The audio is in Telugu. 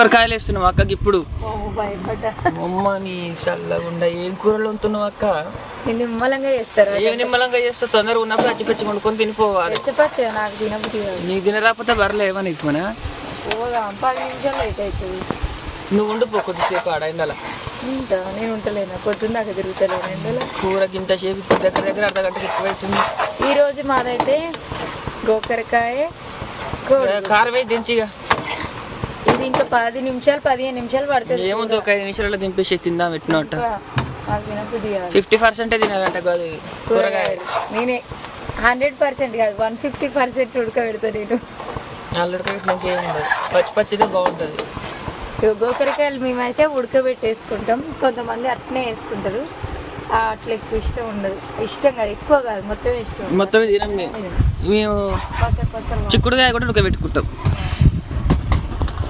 గోకరకాయలు వేస్తున్నావు అక్కకి ఇప్పుడు. చల్లగుండా. ఏం కూరలు ఉంటున్నావు అక్క? నిమ్మలంగా చేస్తారా ఏం నిమ్మలంగా చేస్తా? తొందరగా ఉన్నప్పుడు పచ్చి పచ్చి వండుకొని తినిపోవాలి. నాకు తినబుద్ధి నీ తినరాకపోతే బరలేవా నీకు మన? పది నిమిషాలు అవుతుంది నువ్వు ఉండిపో కొద్దిసేపు ఆడ ఎండల. నేను ఉంటలేను? పొద్దున్నాక తిరుగుతలేను ఎండలో? కూర గింత సేపు ఇప్పుడు దగ్గర దగ్గర అర్ధ గంటకి ఎక్కువైతుంది. ఈ రోజు మాదైతే గోకరకాయ కారం వేసి దించిగా ఇది ఇంకా పది నిమిషాలు పదిహేను నిమిషాలు పడుతుంది. ఏముంది ఒక ఐదు నిమిషాలలో దింపేసి తిందాం కాదు ఫిఫ్టీ పర్సెంటే తినాలంట కూరగాయలు. నేనే హండ్రెడ్ పర్సెంట్ కాదు వన్ ఫిఫ్టీ పర్సెంట్ ఉడకబెడతా నేను. ఇంకేం ఉండదు. పచ్చి పచ్చిదే బాగుంటుంది. గోకరకాయలు మేమైతే ఉడకబెట్టేసుకుంటాం. కొంతమంది అట్నే వేసుకుంటారు. అట్లా ఎక్కువ ఇష్టం ఉండదు. ఇష్టం కాదు ఎక్కువ కాదు మొత్తం ఇష్టం మొత్తం తినం మేము. చిక్కుడుకాయ కూడా ఉడకబెట్టుకుంటాం.